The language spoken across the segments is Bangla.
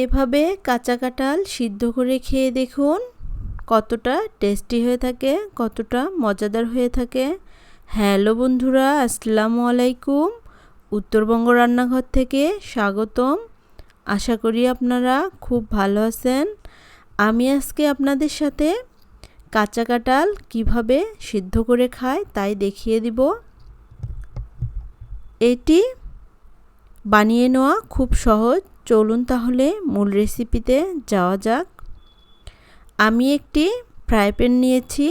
এভাবে কাঁচা কাঁঠাল সিদ্ধ করে খেয়ে দেখুন কতটা টেস্টি হয়ে থাকে, কতটা মজাদার হয়ে থাকে। হ্যালো বন্ধুরা, আসসালামু আলাইকুম। উত্তরবঙ্গ রান্নাঘর থেকে স্বাগতম। আশা করি আপনারা খুব ভালো আছেন। আমি আজকে আপনাদের সাথে কাঁচা কাঁঠাল কীভাবে সিদ্ধ করে খায় তাই দেখিয়ে দিব। এটি বানিয়ে নেওয়া খুব সহজ। চলুন তাহলে মূল রেসিপিতে যাওয়া যাক। আমি একটি ফ্রাই প্যান নিয়েছি।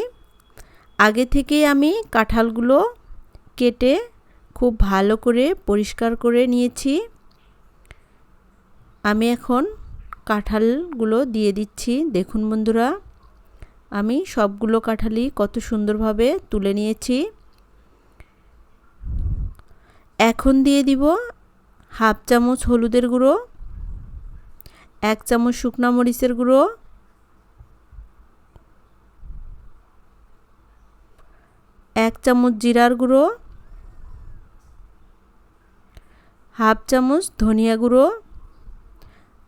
আগে থেকেই আমি কাঁঠালগুলো কেটে খুব ভালো করে পরিষ্কার করে নিয়েছি। আমি এখন কাঁঠালগুলো দিয়ে দিচ্ছি। দেখুন বন্ধুরা, আমি সবগুলো কাঁঠালই কত সুন্দরভাবে তুলে নিয়েছি। এখন দিয়ে দিব হাফ চামচ হলুদের গুঁড়ো, এক চামচ শুকনা মরিচের গুঁড়ো, এক চামচ জিরার গুঁড়ো, হাফ চামচ ধনিয়া গুঁড়ো,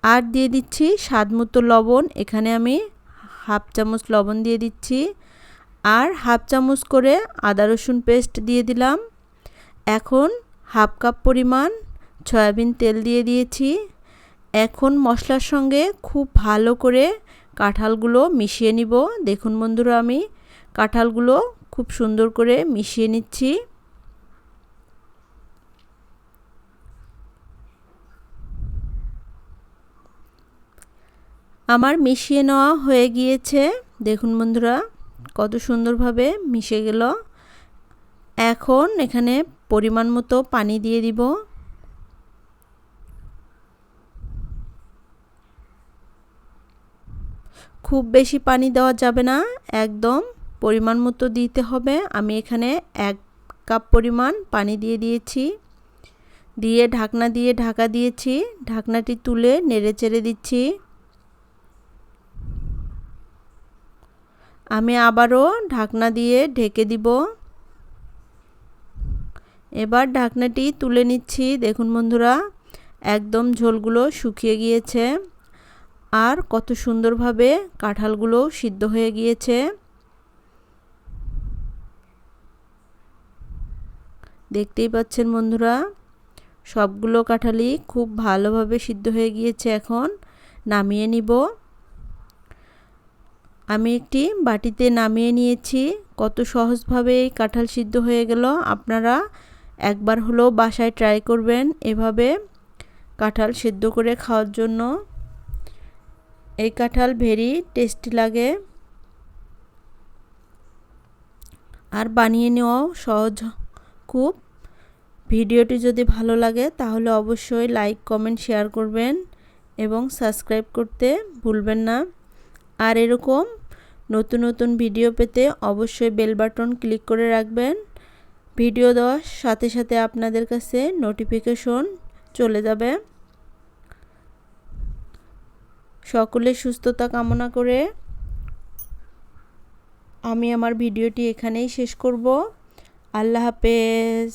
আর দিয়ে দিচ্ছি স্বাদ মতো লবণ। এখানে আমি হাফ চামচ লবণ দিয়ে দিচ্ছি। আর হাফ চামচ করে আদা রসুন পেস্ট দিয়ে দিলাম। এখন হাফ কাপ পরিমাণ সয়াবিন তেল দিয়ে দিয়েছি। এখন মশলার সঙ্গে খুব ভালো করে কাঁঠালগুলো মিশিয়ে নিব। দেখুন বন্ধুরা আমি, কাঁঠালগুলো খুব সুন্দর করে মিশিয়ে নিচ্ছি। আমার মিশিয়ে নেওয়া হয়ে গিয়েছে। দেখুন বন্ধুরা, কত সুন্দরভাবে মিশে গেল। এখন এখানে পরিমাণ মতো পানি দিয়ে দিব। খুব বেশি পানি দেওয়া যাবে না, একদম পরিমাণ মতো দিতে হবে। আমি এখানে এক কাপ পরিমাণ পানি দিয়ে দিয়েছি। দিয়ে ঢাকনা দিয়ে ঢাকা দিয়েছি। ঢাকনাটি তুলে নেড়ে চেড়ে দিচ্ছি। আমি আবারও ঢাকনা দিয়ে ঢেকে দিব। এবার ঢাকনাটি তুলে নিচ্ছি। দেখুন বন্ধুরা, একদম ঝোলগুলো শুকিয়ে গিয়েছে। আর কত সুন্দরভাবে কাঁঠালগুলো সিদ্ধ হয়ে গিয়েছে। দেখতেই পাচ্ছেন বন্ধুরা, সবগুলো কাঁঠালই খুব ভালোভাবে সিদ্ধ হয়ে গিয়েছে এখন। নামিয়ে নিব। আমি একটি বাটিতে নামিয়ে নিয়েছি। কত সহজভাবে এই কাঁঠাল সিদ্ধ হয়ে গেল। আপনারা একবার হলেও বাসায় ট্রাই করবেন এভাবে কাঁঠাল সিদ্ধ করে খাওয়ার জন্য। এই কাঁঠাল ভেরি টেস্টি লাগে। আর বানিয়ে নেওয়াও সহজ খুব। ভিডিওটি যদি ভালো লাগে তাহলে অবশ্যই লাইক, কমেন্ট, শেয়ার করবেন এবং সাবস্ক্রাইব করতে ভুলবেন না। আর এরকম নতুন নতুন ভিডিও পেতে অবশ্যই বেল বাটন ক্লিক করে রাখবেন। ভিডিও দেওয়ার সাথে সাথে আপনাদের কাছে নোটিফিকেশন চলে যাবে। সকলের সুস্থতা কামনা করে আমি আমার ভিডিওটি এখানেই শেষ করব। আল্লাহ হাফেজ।